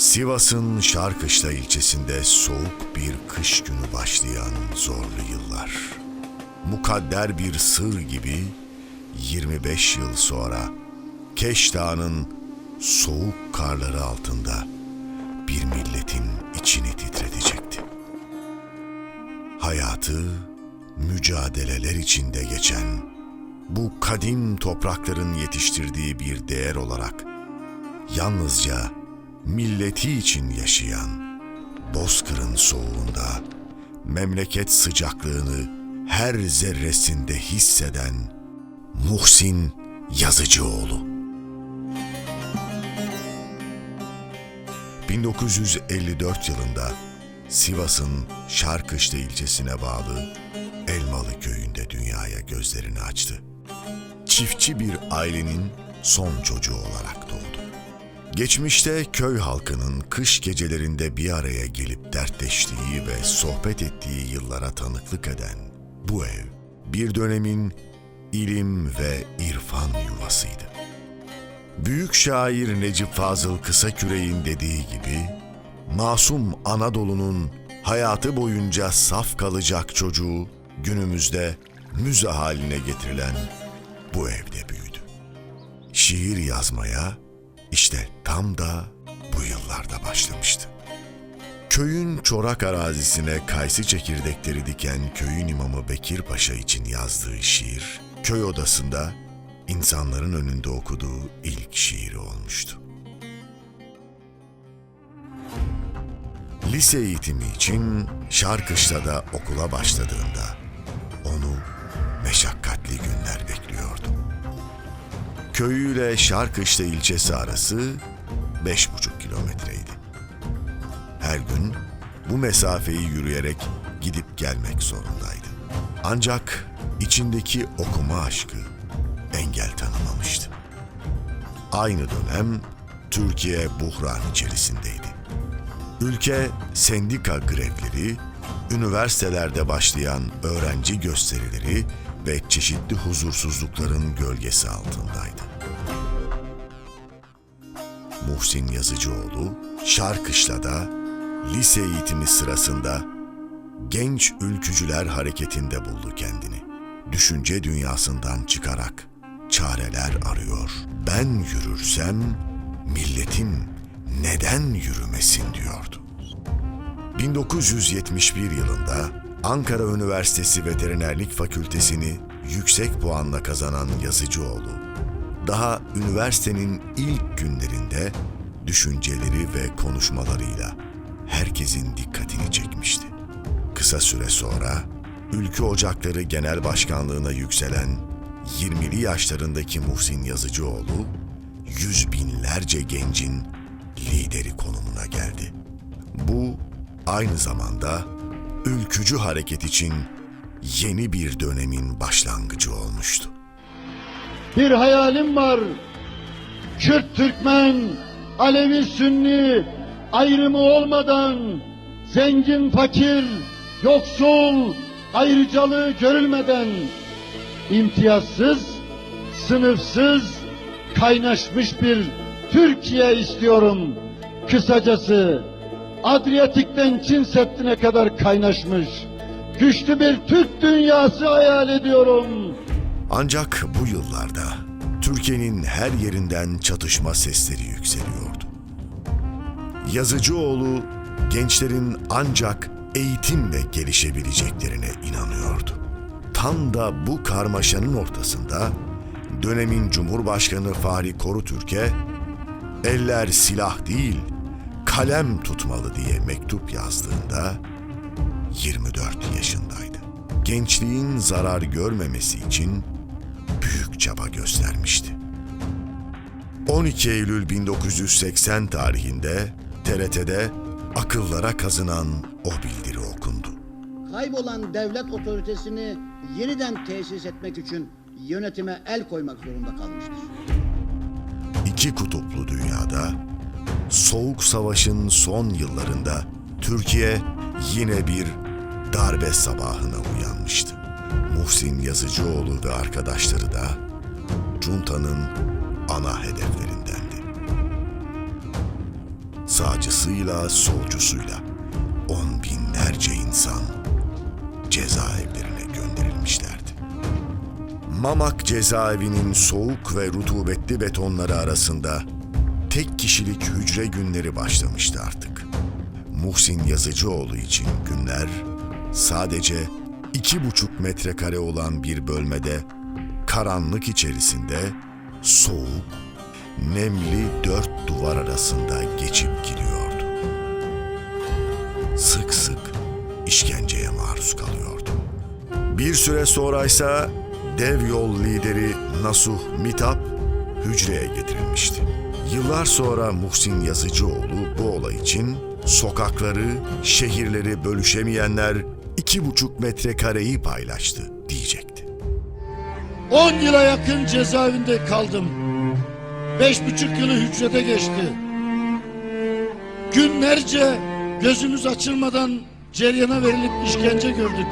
Sivas'ın Şarkışla ilçesinde soğuk bir kış günü başlayan zorlu yıllar. Mukadder bir sır gibi 25 yıl sonra Keş soğuk karları altında bir milletin içini titretecekti. Hayatı mücadeleler içinde geçen bu kadim toprakların yetiştirdiği bir değer olarak yalnızca milleti için yaşayan, bozkırın soğuğunda memleket sıcaklığını her zerresinde hisseden Muhsin Yazıcıoğlu. 1954 yılında Sivas'ın Şarkışlı ilçesine bağlı Elmalı köyünde dünyaya gözlerini açtı. Çiftçi bir ailenin son çocuğu olarak doğdu. Geçmişte köy halkının kış gecelerinde bir araya gelip dertleştiği ve sohbet ettiği yıllara tanıklık eden bu ev bir dönemin ilim ve irfan yuvasıydı. Büyük şair Necip Fazıl Kısaküre'in dediği gibi, masum Anadolu'nun hayatı boyunca saf kalacak çocuğu günümüzde müze haline getirilen bu evde büyüdü. Şiir yazmaya işte tam da bu yıllarda başlamıştı. Köyün çorak arazisine kayısı çekirdekleri diken köyün imamı Bekir Paşa için yazdığı şiir, köy odasında insanların önünde okuduğu ilk şiiri olmuştu. Lise eğitimi için Şarkışla'da okula başladığında onu meşakkatli günler. Köyüyle Şarkışla ilçesi arası beş buçuk kilometreydi. Her gün bu mesafeyi yürüyerek gidip gelmek zorundaydı. Ancak içindeki okuma aşkı engel tanımamıştı. Aynı dönem Türkiye buhran içerisindeydi. Ülke sendika grevleri, üniversitelerde başlayan öğrenci gösterileri ve çeşitli huzursuzlukların gölgesi altındaydı. Muhsin Yazıcıoğlu, Şarkışla'da lise eğitimi sırasında Genç Ülkücüler Hareketi'nde buldu kendini. Düşünce dünyasından çıkarak çareler arıyor. Ben yürürsem milletim neden yürümesin diyordu. 1971 yılında Ankara Üniversitesi Veterinerlik Fakültesini yüksek puanla kazanan Yazıcıoğlu, daha üniversitenin ilk günlerinde düşünceleri ve konuşmalarıyla herkesin dikkatini çekmişti. Kısa süre sonra Ülkü Ocakları Genel Başkanlığına yükselen 20'li yaşlarındaki Muhsin Yazıcıoğlu, yüz binlerce gencin lideri konumuna geldi. Bu aynı zamanda ülkücü hareket için yeni bir dönemin başlangıcı olmuştu. Bir hayalim var. Kürt, Türkmen, Alevi, Sünni ayrımı olmadan zengin, fakir, yoksul ayrıcalığı görülmeden imtiyazsız, sınıfsız kaynaşmış bir Türkiye istiyorum. Kısacası Adriyatik'ten Çin Seddi'ne kadar kaynaşmış güçlü bir Türk dünyası hayal ediyorum. Ancak bu yıllarda Türkiye'nin her yerinden çatışma sesleri yükseliyordu. Yazıcıoğlu gençlerin ancak eğitimle gelişebileceklerine inanıyordu. Tam da bu karmaşanın ortasında dönemin Cumhurbaşkanı Fahri Korutürk'e eller silah değil kalem tutmalı diye mektup yazdığında 24 yaşındaydı. Gençliğin zarar görmemesi için büyük çaba göstermişti. 12 Eylül 1980 tarihinde TRT'de akıllara kazınan o bildiri okundu. kaybolan devlet otoritesini yeniden tesis etmek için yönetime el koymak zorunda kalmıştır. İki kutuplu dünyada Soğuk Savaş'ın son yıllarında Türkiye yine bir darbe sabahına uyanmıştı. Muhsin Yazıcıoğlu ve arkadaşları da Cunta'nın ana hedeflerindendi. sağcısıyla solcusuyla on binlerce insan cezaevlerine gönderilmişlerdi. Mamak cezaevinin soğuk ve rutubetli betonları arasında tek kişilik hücre günleri başlamıştı artık. Muhsin Yazıcıoğlu için günler sadece iki buçuk metrekare olan bir bölmede karanlık içerisinde soğuk, nemli dört duvar arasında geçip gidiyordu. Sık sık işkenceye maruz kalıyordu. Bir süre sonraysa dev yol lideri Nasuh Mitap hücreye getirilmişti. Yıllar sonra Muhsin Yazıcıoğlu bu olay için sokakları, şehirleri bölüşemeyenler iki buçuk metrekareyi paylaştı diyecekti. 10 yıla yakın cezaevinde kaldım. Beş buçuk yılı hücrede geçti. Günlerce gözümüz açılmadan ceryana verilip işkence gördük.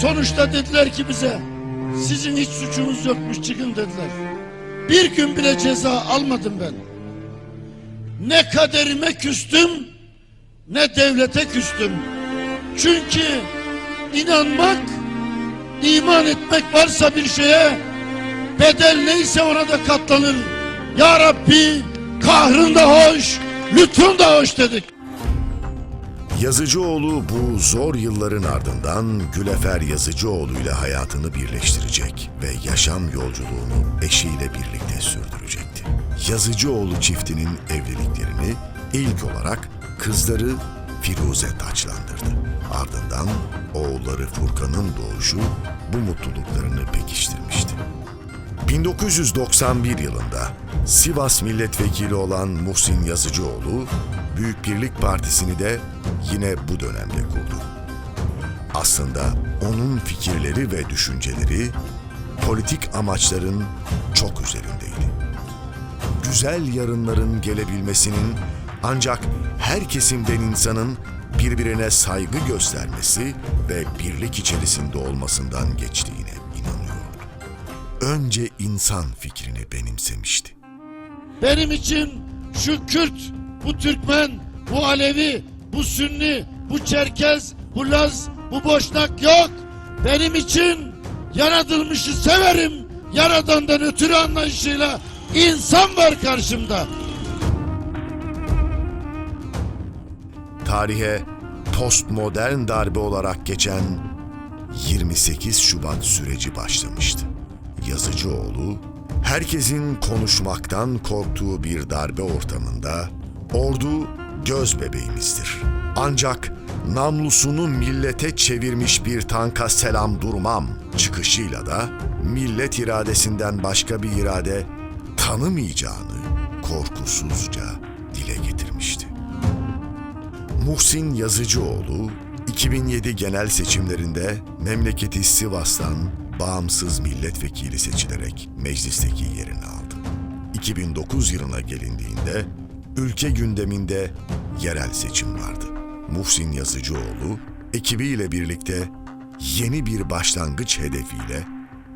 Sonuçta dediler ki bize sizin hiç suçunuz yokmuş çıkın dediler. Bir gün bile ceza almadım ben. Ne kaderime küstüm ne devlete küstüm. Çünkü inanmak İman etmek varsa bir şeye bedel neyse ona da katlanır. Ya Rabbi kahrın da hoş, lütfun da hoş dedik. Yazıcıoğlu bu zor yılların ardından Gülefer Yazıcıoğlu ile hayatını birleştirecek ve yaşam yolculuğunu eşiyle birlikte sürdürecekti. Yazıcıoğlu çiftinin evliliklerini ilk olarak kızları Firuze taçlandırdı. Ardından oğulları Furkan'ın doğuşu bu mutluluklarını pekiştirmişti. 1991 yılında Sivas milletvekili olan Muhsin Yazıcıoğlu, Büyük Birlik Partisi'ni de yine bu dönemde kurdu. Aslında onun fikirleri ve düşünceleri politik amaçların çok üzerindeydi. Güzel yarınların gelebilmesinin ancak her kesimden insanın birbirine saygı göstermesi ve birlik içerisinde olmasından geçtiğine inanıyordu. Önce insan fikrini benimsemişti. Benim için şu Kürt, bu Türkmen, bu Alevi, bu Sünni, bu Çerkez, bu Laz, bu Boşnak yok. Benim için yaratılmışı severim. Yaradandan ötürü anlayışıyla insan var karşımda. Tarihe postmodern darbe olarak geçen 28 Şubat süreci başlamıştı. Yazıcıoğlu, herkesin konuşmaktan korktuğu bir darbe ortamında ordu göz bebeğimizdir. Ancak namlusunu millete çevirmiş bir tanka selam durmam çıkışıyla da millet iradesinden başka bir irade tanımayacağını korkusuzca dile getirmişti. Muhsin Yazıcıoğlu 2007 genel seçimlerinde memleketi Sivas'tan bağımsız milletvekili seçilerek meclisteki yerini aldı. 2009 yılına gelindiğinde ülke gündeminde yerel seçim vardı. Muhsin Yazıcıoğlu ekibiyle birlikte yeni bir başlangıç hedefiyle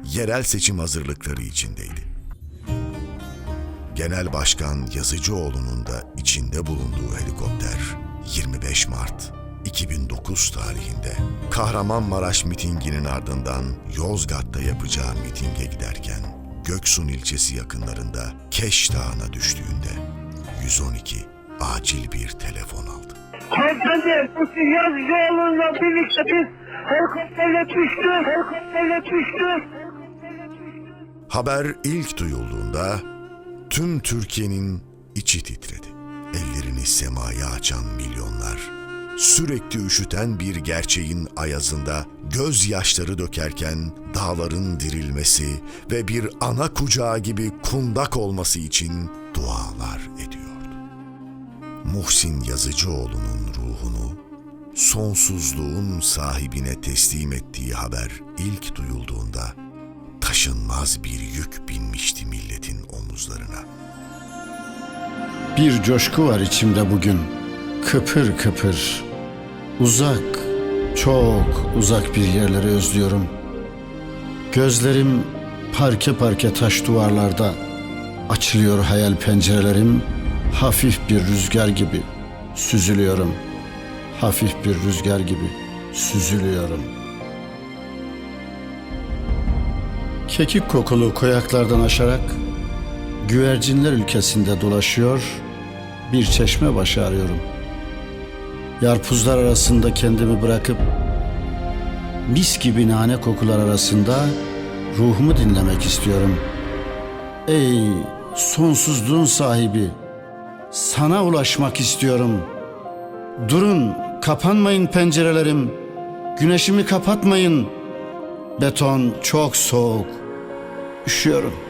yerel seçim hazırlıkları içindeydi. Genel Başkan Yazıcıoğlu'nun da içinde bulunduğu helikopter 25 Mart 2009 tarihinde Kahramanmaraş mitinginin ardından Yozgat'ta yapacağı mitinge giderken Göksun ilçesi yakınlarında Keş Dağı'na düştüğünde 112 acil bir telefon aldı. Hanımefendi bu Yazıcıoğlu'yla birlikte biz helikopterle düştü, helikopterle düştü. Haber ilk duyulduğunda tüm Türkiye'nin içi titredi. Ellerini semaya açan milyonlar, sürekli üşüten bir gerçeğin ayazında gözyaşları dökerken dağların dirilmesi ve bir ana kucağı gibi kundak olması için dualar ediyordu. Muhsin Yazıcıoğlu'nun ruhunu sonsuzluğun sahibine teslim ettiği haber ilk duyulduğunda taşınmaz bir yük binmişti milletin omuzlarına. Bir coşku var içimde bugün. Kıpır kıpır. Uzak, çok uzak bir yerleri özlüyorum. Gözlerim parke parke taş duvarlarda açılıyor hayal pencerelerim. Hafif bir rüzgar gibi süzülüyorum. Hafif bir rüzgar gibi süzülüyorum. Kekik kokulu koyaklardan aşarak güvercinler ülkesinde dolaşıyor, bir çeşme başı arıyorum. Yarpuzlar arasında kendimi bırakıp mis gibi nane kokular arasında ruhumu dinlemek istiyorum. Ey sonsuzluğun sahibi, sana ulaşmak istiyorum. Durun, kapanmayın pencerelerim. Güneşimi kapatmayın. Beton çok soğuk. Üşüyorum.